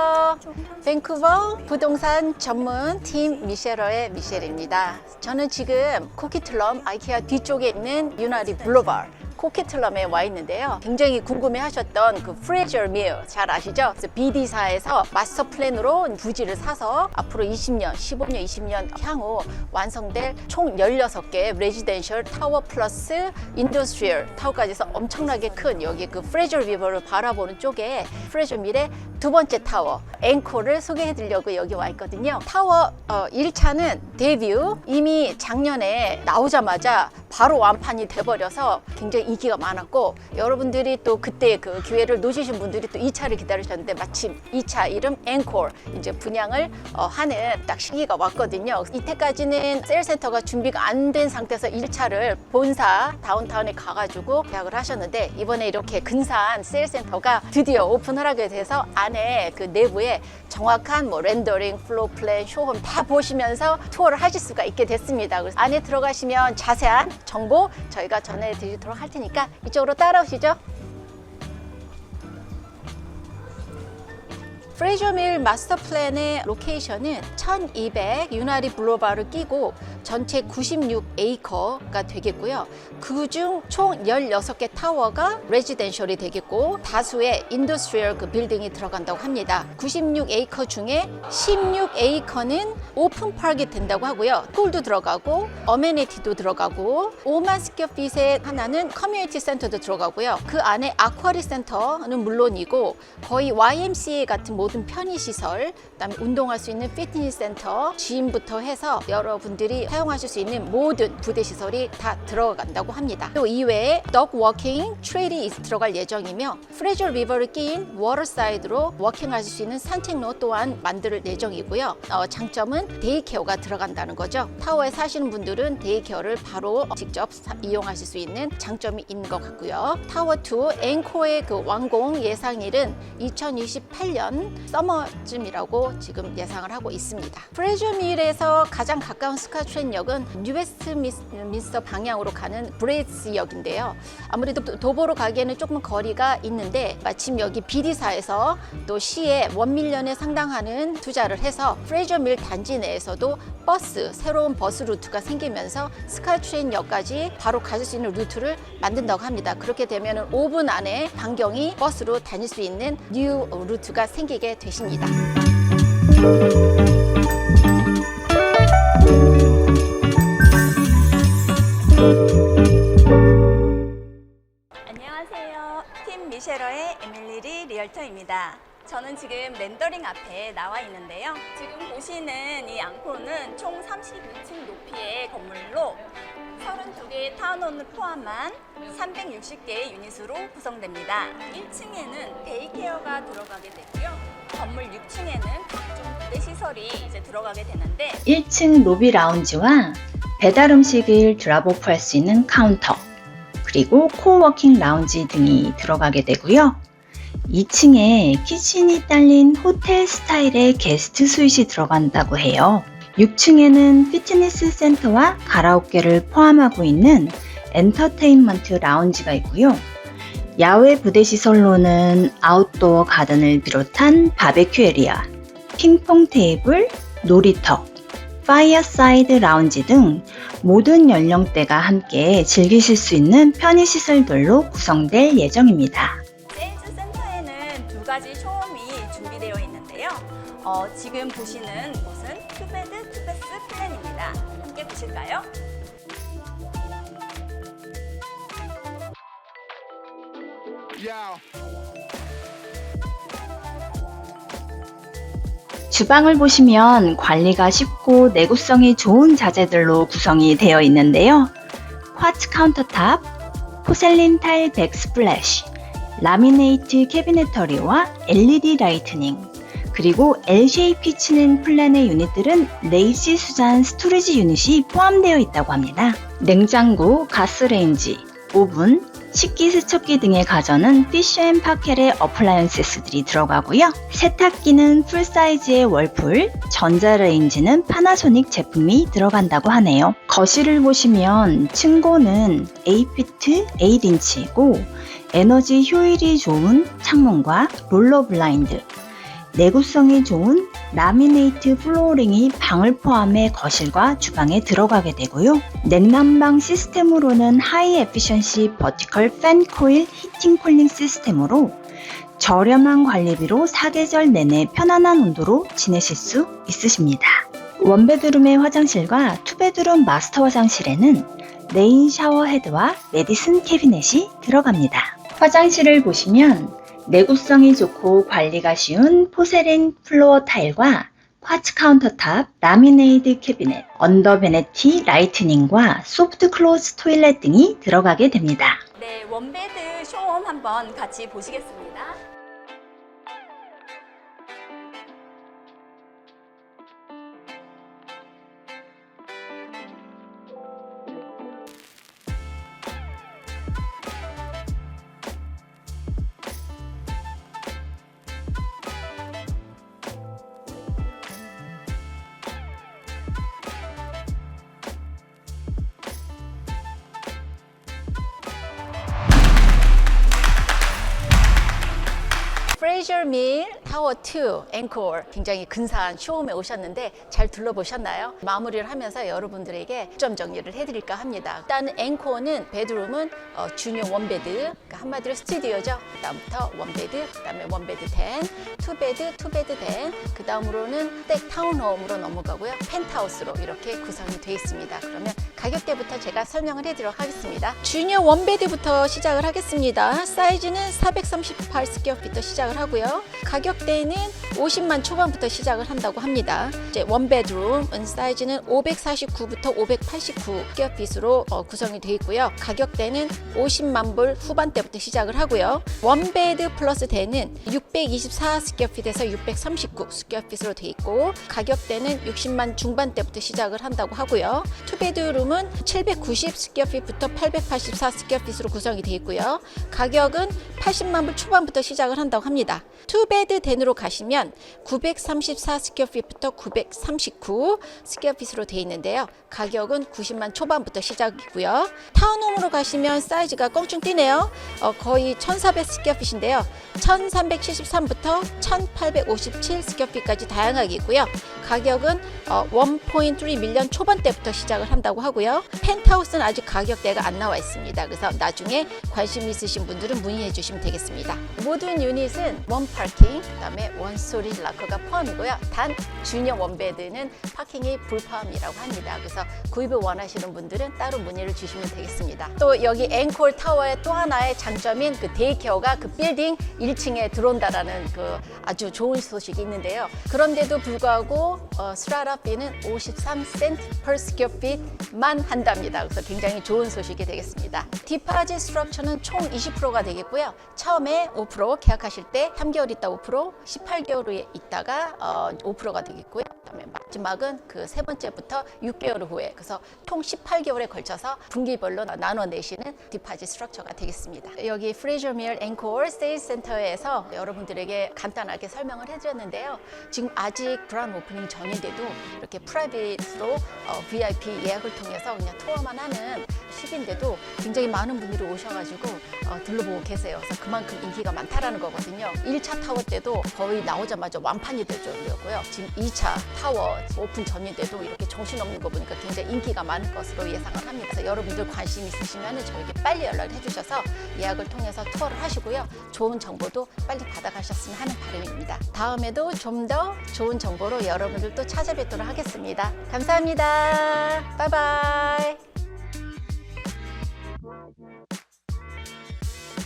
안녕하세요. 밴쿠버 부동산 전문 팀 미셸러의 미셸입니다. 저는 지금 쿠키틀럼 아이케아 뒤쪽에 있는 유나리 블로벌 코키틀럼에 와 있는데요. 굉장히 궁금해하셨던 그 프레저 밀 잘 아시죠? 그래서 BD사에서 마스터 플랜으로 부지를 사서 앞으로 20년, 15년, 20년 향후 완성될 총 16개 레지덴셜 타워 플러스 인더스트리얼 타워까지 해서 엄청나게 큰 여기 그 프레저 리버를 바라보는 쪽에 프레저 밀의 두 번째 타워 앵콜을 소개해 드리려고 여기 와 있거든요. 타워 어, 1차는 데뷔 이미 작년에 나오자마자 바로 완판이 돼버려서 굉장히 인기가 많았고 여러분들이 또 그때 그 기회를 놓치신 분들이 또 2차를 기다리셨는데 마침 2차 이름 앵콜 이제 분양을 어, 하는 딱 시기가 왔거든요. 이때까지는 셀센터가 준비가 안 된 상태에서 1차를 본사 다운타운에 가가지고 계약을 하셨는데 이번에 이렇게 근사한 셀센터가 드디어 오픈을 하게 돼서 안에 그 내부에 정확한 뭐 렌더링, 플로우 플랜, 쇼홈 다 보시면서 투어를 하실 수가 있게 됐습니다. 그래서 안에 들어가시면 자세한 정보 저희가 전해드리도록 할 테니까 이쪽으로 따라오시죠. 프레저밀 마스터 플랜의 로케이션은 1200 유나리 블로바를 끼고 전체 96에이커가 되겠고요. 그중 총 16개 타워가 레지덴셜이 되겠고 다수의 인더스트리얼 그 빌딩이 들어간다고 합니다. 96에이커 중에 16에이커는 오픈 파크이 된다고 하고요. 폴도 들어가고 어메니티도 들어가고 5만 스퀘어핏의 하나는 커뮤니티 센터도 들어가고요. 그 안에 아쿠아리 센터는 물론이고 거의 YMCA 같은 모든 편의시설, 그다음에 운동할 수 있는 피트니스 센터, 짐부터 해서 여러분들이 사용하실 수 있는 모든 부대 시설이 다 들어간다고 합니다. 또 이외에 덕 워킹 트레일이 들어갈 예정이며 프레저 리버를 끼인 워터사이드로 워킹하실 수 있는 산책로 또한 만들 예정이고요. 어, 장점은 데이케어가 들어간다는 거죠. 타워에 사시는 분들은 데이케어를 바로 직접 사- 이용하실 수 있는 장점이 있는 것 같고요. 타워 2 앵코의 그 완공 예상일은 2028년 서머쯤이라고 지금 예상을 하고 있습니다. 프레저밀에서 가장 가까운 스카트 렌역은 뉴웨스트민스터 방향으로 가는 브레이스 역인데요. 아무래도 도- 도보로 가기에는 조금 거리가 있는데 마침 여기 비디사에서 또 시에 원밀년에 상당하는 투자를 해서 프레저밀 단지 내에서도 버스 새로운 버스 루트가 생기면서 스카트렌역까지 바로 가실 수 있는 루트를 만든다고 합니다. 그렇게 되면 5분 안에 반경이 버스로 다닐 수 있는 뉴 루트가 생기게 되십니다. 리얼터입니다. 저는 지금 렌더링 앞에 나와 있는데요. 지금 보시는 이 앙코르는 총 32층 높이의 건물로 32개의 타운홈을 포함한 360개의 유닛으로 구성됩니다. 1층에는 데이케어가 들어가게 되고요. 건물 6층에는 각종 부대 시설이 이제 들어가게 되는데 1층 로비 라운지와 배달 음식을 드랍오프 할 수 있는 카운터, 그리고 코워킹 라운지 등이 들어가게 되고요. 2층에 키친이 딸린 호텔 스타일의 게스트 스윗이 들어간다고 해요. 6층에는 피트니스 센터와 가라오케를 포함하고 있는 엔터테인먼트 라운지가 있고요. 야외 부대 시설로는 아웃도어 가든을 비롯한 바베큐 에리아, 핑퐁 테이블, 놀이터, 파이어사이드 라운지 등 모든 연령대가 함께 즐기실 수 있는 편의시설들로 구성될 예정입니다. 쇼홈이 준비되어 있는데요. 어, 지금 보시는 곳은 투베드 투베스 플랜입니다. 함께 보실까요? 주방을 보시면 관리가 쉽고 내구성이 좋은 자재들로 구성이 되어 있는데요. 쿼츠 카운터탑, 포셀린 타일 백 스플래시, 라미네이트 캐비네터리와 LED 라이트닝, 그리고 L-쉐입 키치는 플랜의 유닛들은 네이시 수잔 스토리지 유닛이 포함되어 있다고 합니다. 냉장고, 가스레인지, 오븐, 식기 세척기 등의 가전은 피쉬앤 파켈의 어플라이언세스들이 들어가고요. 세탁기는 풀사이즈의 월풀, 전자레인지는 파나소닉 제품이 들어간다고 하네요. 거실을 보시면 층고는 8피트 8인치이고 에너지 효율이 좋은 창문과 롤러 블라인드, 내구성이 좋은 라미네이트 플로어링이 방을 포함해 거실과 주방에 들어가게 되고요. 냉난방 시스템으로는 하이 에피션시 버티컬 팬 코일 히팅 쿨링 시스템으로 저렴한 관리비로 사계절 내내 편안한 온도로 지내실 수 있으십니다. 원베드룸의 화장실과 투베드룸 마스터 화장실에는 레인 샤워 헤드와 메디슨 캐비넷이 들어갑니다. 화장실을 보시면 내구성이 좋고 관리가 쉬운 포세린 플로어 타일과 쿼츠 카운터탑, 라미네이드 캐비넷, 언더 베네티 라이트닝과 소프트 클로즈 토일렛 등이 들어가게 됩니다. 네, 원베드 쇼홈 한번 같이 보시겠습니다. 프레이저 밀 타워 2 앵콜 굉장히 근사한 쇼홈에 오셨는데 잘 둘러보셨나요? 마무리를 하면서 여러분들에게 점 정리를 해드릴까 합니다. 일단 앵콜은 베드룸은 어, 주니어 원베드 그러니까 한마디로 스튜디오죠. 그다음부터 원베드, 그다음에 원베드 10, 투베드, 투베드 10, 그 다음으로는 댁 타운홈으로 넘어가고요. 펜트하우스로 이렇게 구성이 되어 있습니다. 그러면 가격대부터 제가 설명을 해드리도록 하겠습니다. 주니어 원베드부터 시작을 하겠습니다. 사이즈는 438 스퀘어피터 시작을 하고요. 가격 대는 50만 초반부터 시작을 한다고 합니다. 이제 원베드룸은 사이즈는 549부터 589 스퀘어핏으로 어, 구성이 되어 있고요. 가격대는 50만 불 후반대부터 시작을 하고요. 원베드 플러스 대는 624 스퀘어핏에서 639 스퀘어핏으로 되어 있고 가격대는 60만 중반대부터 시작을 한다고 하고요. 투베드룸은 790 스퀘어핏부터 884 스퀘어핏으로 구성이 되어 있고요. 가격은 80만 불 초반부터 시작을 한다고 합니다. 투베드 덴으로 가시면 934 스퀘어핏부터 939 스퀘어핏으로 되어 있는데요. 가격은 90만 초반부터 시작이고요. 타운홈으로 가시면 사이즈가 껑충 뛰네요. 어, 거의 1400 스퀘어핏인데요. 1373부터 1857 스퀘어핏까지 다양하게 있고요. 가격은 어, 1.3 밀리언 초반대부터 시작을 한다고 하고요. 펜트하우스는 아직 가격대가 안 나와 있습니다. 그래서 나중에 관심 있으신 분들은 문의해 주시면 되겠습니다. 모든 유닛은 원 파킹, 그다음에 원 스토리지 락커가 포함이고요. 단 주니어 원베드는 파킹이 불포함이라고 합니다. 그래서 구입을 원하시는 분들은 따로 문의를 주시면 되겠습니다. 또 여기 앵콜 타워의 또 하나의 장점인 그 데이케어가 그 빌딩 1층에 들어온다라는 그 아주 좋은 소식이 있는데요. 그런데도 불구하고 어, 스트라라비는 53센트 per square feet만 한답니다. 그래서 굉장히 좋은 소식이 되겠습니다. 디파지 스트럭처는 총 20%가 되겠고요. 처음에 5% 계약하실 때 3개월 있다 5%, 18개월 후에 있다가 어, 5%가 되겠고요. 그다음에 마지막은 그 세 번째부터 6개월 후에 그래서 총 18개월에 걸쳐서 분기별로 나눠 내시는 디파지 스트럭처가 되겠습니다. 여기 프레이저 밀 앵콜 세일즈 센터에서 여러분들에게 간단하게 설명을 해드렸는데요. 지금 아직 브라운 오프닝 전인데도 이렇게 프라이빗으로 어, VIP 예약을 통해서 그냥 투어만 하는 시기인데도 굉장히 많은 분들이 오셔가지고 어, 둘러보고 계세요. 그래서 그만큼 인기가 많다라는 거거든요. 1차 타워 때도 거의 나오자마자 완판이 될 정도였고요. 지금 2차 타워 오픈 전인데도 이렇게 정신없는 거 보니까 굉장히 인기가 많을 것으로 예상을 합니다. 그래서 여러분들 관심 있으시면 저에게 빨리 연락을 해주셔서 예약을 통해서 투어를 하시고요. 좋은 정보도 빨리 받아가셨으면 하는 바람입니다. 다음에도 좀 더 좋은 정보로 여러분들 또 찾아뵙도록 하겠습니다. 감사합니다. 바이바이.